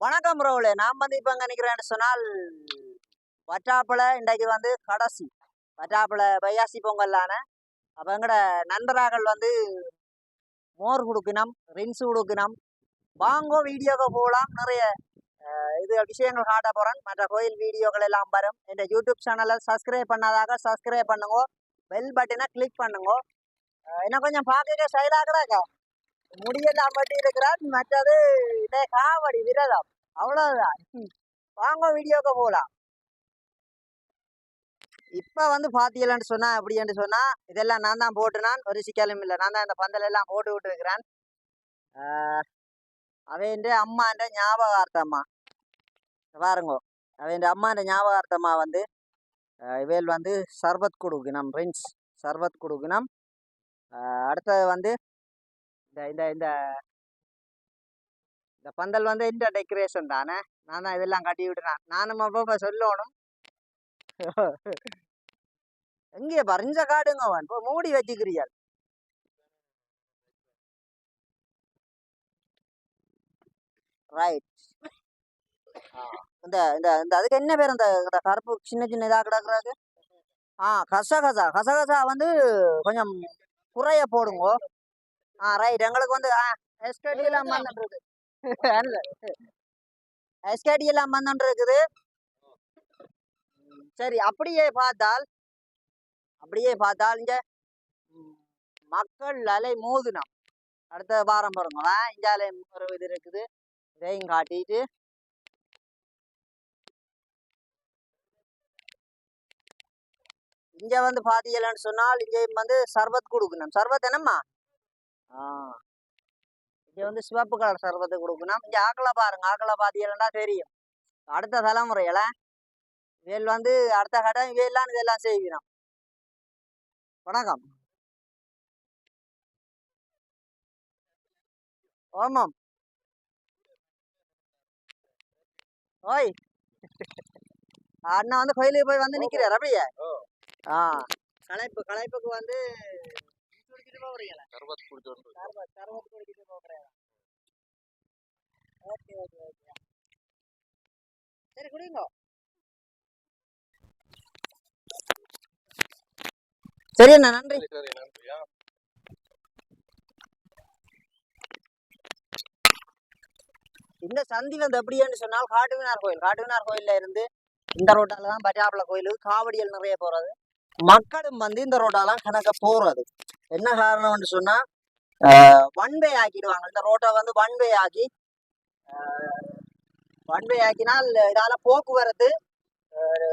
வணக்கம் ரோலே நான் வந்து இப்போ நினைக்கிறேன்னு சொன்னால் வட்டாப்பில் இன்றைக்கு வந்து கடைசி வட்டாப்பில் பையாசி பொங்கல்லான அப்போ எங்கட நண்பராக்கள் வந்து மோர் கொடுக்கணும் ரின்ஸ் கொடுக்கணும் வாங்கோ வீடியோக்கு போகலாம் நிறைய இது விஷயங்கள் காட்ட போகிறேன் மற்ற கோயில் வீடியோக்கள் எல்லாம் வரும். இந்த யூடியூப் சேனலை சப்ஸ்கிரைப் பண்ணாதாக சப்ஸ்கிரைப் பண்ணுங்க. பெல் பட்டனை கிளிக் பண்ணுங்க. என்ன கொஞ்சம் பார்க்க ஸ்டைலாக முடியெல்லாம் மட்டும் இருக்கிறார். மற்றது இதே காவடி விரதம். அவ்வளவுதான். வாங்க வீடியோக்கு போகலாம் இப்ப வந்து பாத்தீங்கன்னு சொன்னா அப்படின்ட்டு சொன்னா இதெல்லாம் நான் தான் போட்டுனான். ஒரு சிக்கலும் இல்லை. நான் தான் இந்த பந்தல் எல்லாம் போட்டு விட்டு இருக்கிறேன். அவன் அம்மான்ற ஞாபகார்த்தம்மா பாருங்க. அவன் அம்மான்ற ஞாபகார்த்தம்மா வந்து அஹ், இவையில் வந்து சர்பத் கொடுக்கணும் பிரின்ஸ் சர்பத் கொடுக்கணும் அடுத்தது வந்து இந்த இந்த இந்த. இந்த பந்தல் வந்து இந்த டெக்கரேஷன் தானே? நான் தான் இதெல்லாம் கட்டி விடுறேன். நானும் அப்பப்போ சொல்லணும். எங்கே பறிஞ்ச காடுங்க அவன். இப்போ மூடி வச்சுக்கிறீர்கள் ரைட் இந்த இந்த இந்த அதுக்கு என்ன பேர் இந்த இந்த கருப்பு சின்ன சின்ன இதாக கிடக்குறாங்க ஆ கசகசா. கசகசா வந்து கொஞ்சம் குறைய போடுங்கோ. ஆ ரைட் எங்களுக்கு வந்து எஸ்கேடி எல்லாம் வந்துருக்கு எஸ்கேடி எல்லாம் வந்துட்டு இருக்குது சரி அப்படியே பார்த்தால் அப்படியே பார்த்தால் இங்க மக்கள் அலை மோதினம் அடுத்த வாரம் பாருங்க இங்க அலை ஒரு இது இருக்குது இதையும் காட்டிட்டு இங்க வந்து பாத்தீங்கன்னு சொன்னால் இங்க வந்து சர்பத் கொடுக்கணும் சர்பத் என்னம்மா இங்க வந்து சிவப்பு கலர் சர்பத்து கொடுக்கணும். இங்க ஆக்களை பாருங்க. ஆக்களை பாத்தீங்கன்னா தெரியும். அடுத்த தலைமுறையில இவையில் வந்து அடுத்த கடம் இவையெல்லாம் இதெல்லாம் செய்வினோம் வணக்கம். ஆமாம் ஓய். அண்ணா வந்து கோயிலுக்கு போய் வந்து நிக்கிறார் அப்படியே? ஆ. களைப்பு களைப்புக்கு வந்து சரி குடிங்க. சரி அண்ணா நன்றி. சரி நன்றியா இந்த சந்தி வந்து எப்படின்னு சொன்னால் காட்டுவினார் கோயில். காட்டுவினார் கோயில்ல இருந்து இந்த ரோட்டால தான் பஜாப்ல கோயிலுக்கு காவடிகள் நிறைய போறது. மக்களும் வந்து இந்த ரோட்டாலாம் கணக்க போறது. என்ன காரணம்னு சொன்னா ஒன் வே ஆக்கிடுவாங்க. இந்த ரோட்டை வந்து ஒன் வே ஆக்கி ஒன் வே ஆக்கினால் இதால போக்குவரத்து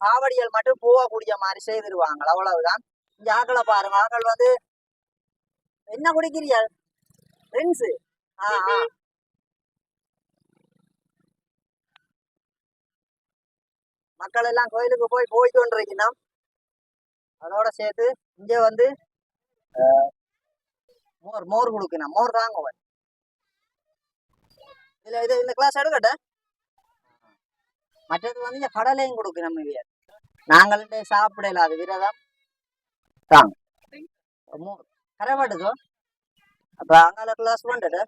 காவடிகள் மட்டும் போகக்கூடிய மாதிரி செய்திருவாங்க. அவ்வளவுதான். இங்க ஆக்களை பாருங்க. ஆக்கள் வந்து என்ன குடிக்கிறீர்கள் ட்ரிங்க்ஸ் ஆ ஆ. மக்கள் எல்லாம் கோயிலுக்கு போய் போய் கொண்டிருக்கணும் அதோட சேர்த்து இங்க வந்து மோர் மோர் கொடுக்கணும் மோர் தாங்க அவன் இதுல இது இந்த கிளாஸ் எடுக்கட்ட? மற்றது வந்து இந்த கடலையும் கொடுக்கணும் இவைய நாங்கள்ட்ட சாப்பிடல அது விரதம். தாங்க. மோர் கரவாட்டுதோ அப்ப அங்கால கிளாஸ் வந்துட்டு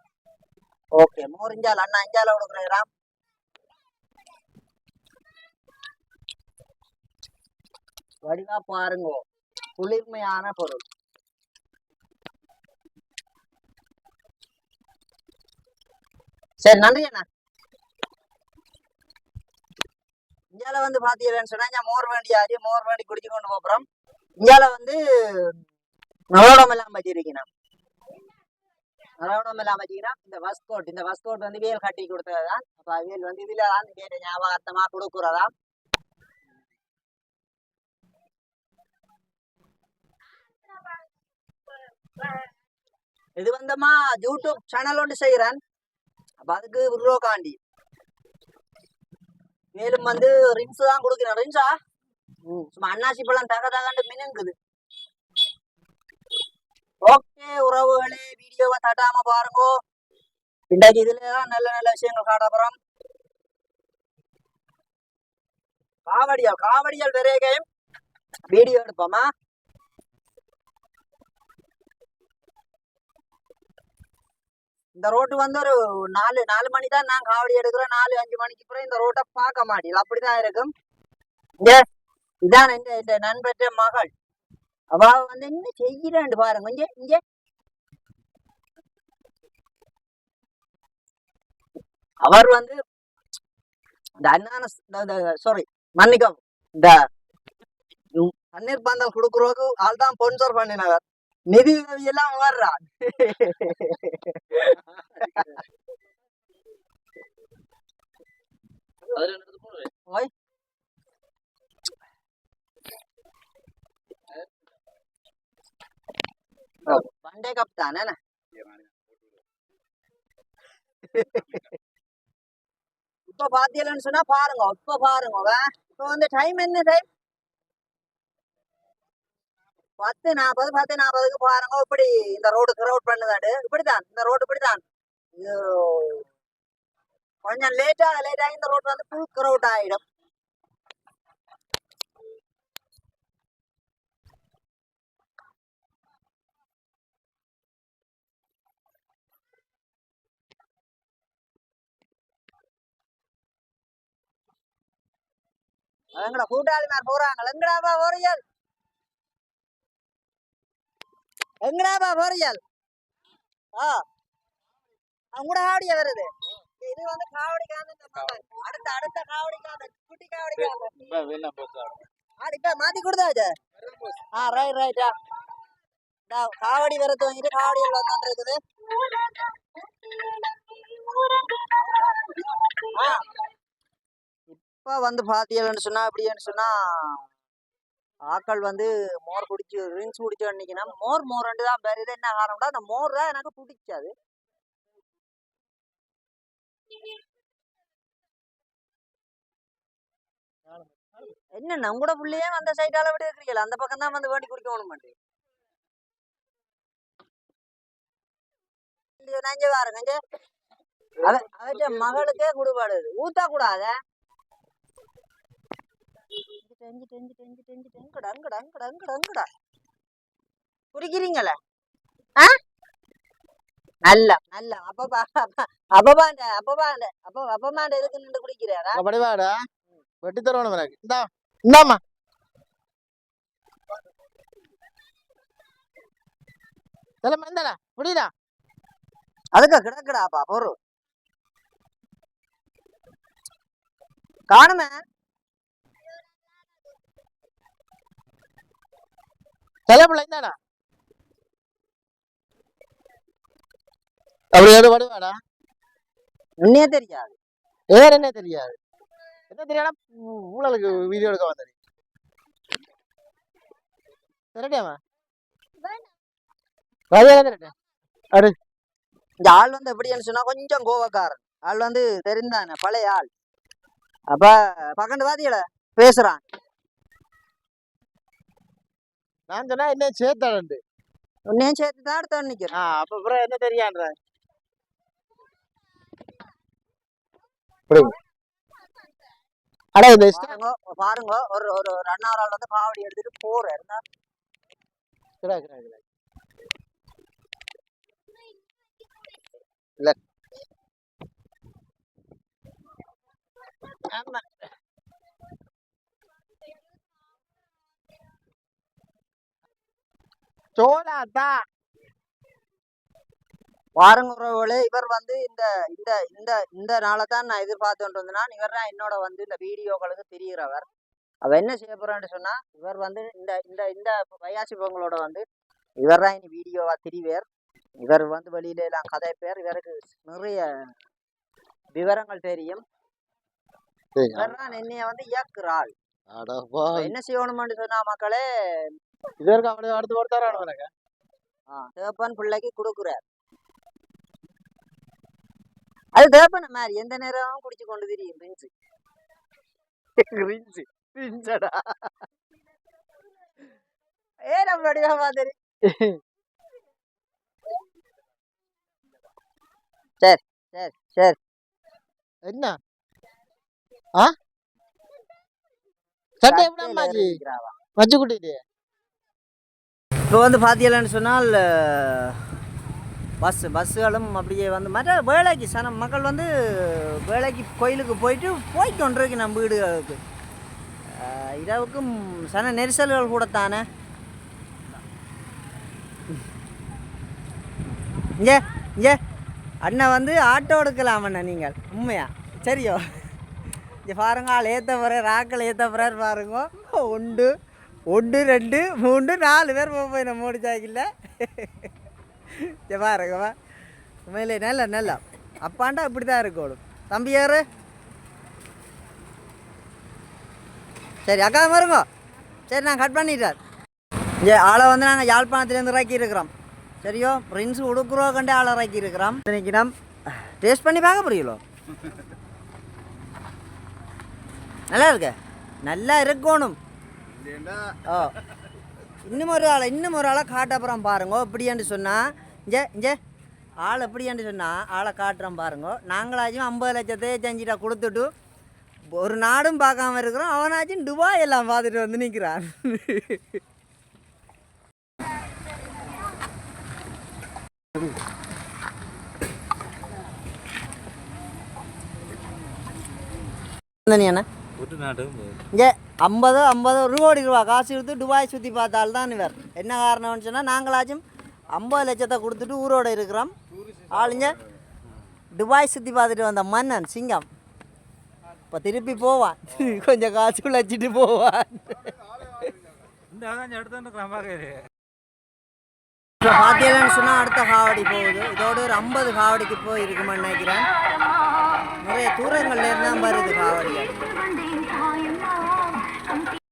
ஓகே மோர் இஞ்சால அண்ணா இஞ்சால கொடுக்குறேன் வடிவா பாருங்க. குளிர்மையான பொருள். சரி நன்றி அண்ணா. இந்தியால வந்து பாத்தீங்கன்னா சொன்னா மோர் வேண்டி ஆடி மோர் வேண்டி குடிச்சு கொண்டு போறோம். இந்தியால வந்து நலோடம் எல்லாம் வச்சிருக்கணும் நலோடம் எல்லாம் வச்சுக்கிறோம் இந்த வஸ்கோட் இந்த வஸ்கோட் வந்து வேல் கட்டி கொடுத்ததுதான் அப்ப வேல் வந்து இதுல தான் வேற ஞாபகார்த்தமா கொடுக்குறதா? இது வந்தமா யூடியூப் சேனல் ஒன்று செய்கிறேன் அப்ப அதுக்கு விருோ காண்டி மேலும் வந்து ரின்ஸ் தான் கொடுக்கிறேன். ரின்ஸா சும்மா அண்ணாசி பழம் தக தகண்டு மினுங்குது. ஓகே உறவுகளே வீடியோவை தட்டாம பாருங்க. இன்றைக்கு இதுல தான் நல்ல நல்ல விஷயங்கள் காட்ட போறோம். காவடியால் காவடியால் விரைகையும் வீடியோ எடுப்போமா? இந்த ரோட்டு வந்து ஒரு நாலு நாலு மணி தான் நான் காவடி எடுக்கிறோம் நாலு அஞ்சு மணிக்கு அப்புறம் இந்த ரோட்டை பார்க்க மாட்டேன். அப்படிதான் இருக்கும். இதான் இந்த இந்த நண்பற்ற மகள். அவ வந்து என்ன செய்யறேன்னு பாருங்க. இங்க இங்க. அவர் வந்து இந்த அண்ணான சாரி மன்னிக்கும் இந்த தண்ணீர் பந்தல் கொடுக்குறதுக்கு ஆள் தான் ஸ்பான்சர் பண்ணினவர். நிதி உதவி எல்லாம் வர்றா ஓய் பண்டே கப் தானே? இப்ப பாத்தீங்கன்னு சொன்னா பாருங்க இப்ப பாருங்க. இப்ப வந்து டைம் என்ன டைம் பத்து நாற்பது பத்து நாற்பதுக்கு பாருங்க இப்படி இந்த ரோடு கிரவுட் பண்ணுதாடு இப்படிதான் இந்த ரோடு இப்படிதான் கொஞ்சம் லேட்டா லேட்டா இந்த ரோடு வந்து ஃபுல் கிரவுட் ஆயிடும் எங்கட கூட்டாளிமார் போறாங்க எங்கடாப்பா போறியல் எங்கடாப்பா போறியல் ஆ. உங்களோட காவடியா வருது. இது வந்து காவடி காந்தன் அடுத்த அடுத்த காவடி காந்தன் குட்டி காவடி காந்தன் ஆ? இப்ப மாத்தி கொடுத்தாச்சு ஆ ரைட் ரைட்டா காவடி வர துவங்கிட்டு காவடியில் வந்து இருக்குது இப்ப வந்து பாத்தீங்கன்னு சொன்னா எப்படின்னு சொன்னா ஆக்கள் வந்து மோர் குடிச்சு ட்ரிங்க்ஸ் குடிச்சு அன்னைக்குன்னா மோர் மோர் ரெண்டு தான் பேர். இது என்ன காரணம்டா அந்த மோர் தான் எனக்கு பிடிக்காது. என்னண்ணா உங்களோட புள்ளையே அந்த சைடால விட இருக்கிறீங்களா அந்த பக்கம் தான் வந்து வேண்டி குடிக்கணும் மாட்டேன் நஞ்ச பாருங்க நஞ்ச. அவற்ற மகளுக்கே குடுபாடு இது. கூடாத டெஞ்சு டெஞ்சு டெஞ்சு டெஞ்சு டெங்குடா அங்குடா அங்குடா அங்குடா அங்குடா குடிக்கிறீங்களா ஆ நல்ல நல்ல அப்பப்பா அப்பப்பாண்ட அப்பப்பாண்ட அப்ப அப்பமாண்ட எதுக்கு நின்று குடிக்கிறாரா படிவாடா வெட்டி தரணும் எனக்கு இந்தா இந்தாம்மா தலைமை இந்தாடா முடியுதா அதுக்கு கிடக்குடாப்பா பொறு காணுமே தலைப்பிள்ள இந்தாடா அப்படி எது படிவாடா உன்னே தெரியாது. வேற என்ன தெரியாது? என்ன தெரியாடா ஊ- ஊழலுக்கு வீடியோ எடுக்க வந்தது. ராஜா சரிடா இந்த ஆள் வந்து எப்படின்னு சொன்னா கொஞ்சம் கோவக்காரன். ஆள் வந்து தெரிந்தானே பழைய ஆள். அப்ப பக்கண்டு பாத்தியல பேசுறான். நான் சொன்னா என்ன சேர்த்தாடண்டு உன்னையும் சேர்த்து தான் அடுத்த நிக்கிறேன். ஆ அப்ப அப்புறம் என்ன தெரியான்ற? அடா இந்த இஷ்டம் பாருங்க பாருங்க ஒரு ஒரு ஒரு அண்ணார் ஆள் வந்து பாவடி எடுத்துட்டு போறாரு என்ன? கிடா, கிடா, கிடா. இல்ல. ஆமா. சோளாத்தா பாருங்க உறவுகளே இவர் வந்து இந்த இந்த இந்த இந்த நாளை தான் நான் எதிர்பார்த்துட்டு இருந்தேன்னா இவர் தான் என்னோட வந்து இந்த வீடியோக்களுக்கு தெரிகிறவர். அவ என்ன செய்ய போறான்னு சொன்னா இவர் வந்து இந்த இந்த இந்த வையாசி பொங்கலோட வந்து இவர் தான் இனி வீடியோவா திரிவேர். இவர் வந்து வெளியில எல்லாம் கதை பேர் இவருக்கு நிறைய விவரங்கள் தெரியும். இவர் தான் என்னைய வந்து இயக்குறாள். என்ன செய்யணும்னு சொன்னா மக்களே இதற்கு அப்படியே அடுத்து எனக்கு ஆ, தேப்பன் பிள்ளைக்கு கொடுக்குறார் அது தேப்பன் மாதிரி எந்த நேரமும் குடிச்சு கொண்டு தெரியும் ரிஞ்சு ரிஞ்சு ரிஞ்சடா ஏ நம்மளுடைய மாதிரி சரி சரி சரி என்ன ஆ சட்டை எப்படி இருக்கிறாவா. மச்சு குட்டிட்டு இப்போ வந்து பார்த்தீங்கன்னு சொன்னால் பஸ்ஸு பஸ்ஸுகளும் அப்படியே வந்து மற்ற வேலைக்கு சன மக்கள் வந்து வேலைக்கு கோயிலுக்கு போயிட்டு போய் கொண்டிருக்கு நம்ம வீடுகளுக்கு இரவுக்கும் சன நெரிசல்கள் கூட தானே? இங்கே இங்கே. அண்ணன் வந்து ஆட்டோ எடுக்கலாம் அண்ணன் நீங்கள். உண்மையா? சரியோ? இங்கே பாருங்க ஆள் ஏற்ற போகிறார் ஆக்கள் ஏற்ற போகிறார் பாருங்க. உண்டு. ஒன்று ரெண்டு மூன்று நாலு பேர் போக போய் நம்ம முடிச்சாக்கில்ல இங்கே பாருங்க வா. உண்மையிலே நல்ல நல்ல. அப்பாண்டா இப்படி தான் இருக்கணும் தம்பி யார்? சரி அக்கா வருங்க சரி நான் கட் பண்ணிட்டேன் இங்கே ஆளை வந்து நாங்கள் யாழ்ப்பாணத்துலேருந்து இறக்கி இருக்கிறோம் சரியோ? பிரின்ஸ் உடுக்குறோ கண்டு ஆளை இறக்கி இருக்கிறோம் இன்றைக்கி நாம் டேஸ்ட் பண்ணி பார்க்க புரியலோ நல்லா இருக்கு? நல்லா இருக்கணும். ஓ. இன்னும் ஒரு ஆளை இன்னும் ஒரு ஆளை காட்டப்புறம் பாருங்க. இப்படியாண்டு சொன்னால் இஞ்சே இஞ்சே ஆள் எப்படியாண்டு சொன்னால் ஆளை காட்டுறோம் பாருங்க. நாங்களாச்சும் ஐம்பது லட்சத்தை செஞ்சிட்டா கொடுத்துட்டு ஒரு நாடும் பார்க்காம இருக்கிறோம். அவனாச்சும் துபாய் எல்லாம் பார்த்துட்டு வந்து நிற்கிறான் என்ன இங்கே ஐம்பது ஐம்பது ஒரு கோடி ரூபா காசு கொடுத்து துபாய் சுற்றி பார்த்தால் தான் இவர். என்ன காரணம்னு சொன்னால் நாங்களாச்சும் ஐம்பது லட்சத்தை கொடுத்துட்டு ஊரோட இருக்கிறோம். ஆளுங்க துபாய் சுற்றி பார்த்துட்டு வந்த மன்னன் சிங்கம். இப்போ திருப்பி போவான். கொஞ்சம் காசு வச்சுட்டு போவான். பார்த்தீங்கன்னு சொன்னால் அடுத்த காவடி போகுது. இதோட ஒரு ஐம்பது காவடிக்கு போய் இருக்குமான்னு நினைக்கிறேன். நிறைய தூரங்கள்ல இருந்தால் வருது காவடி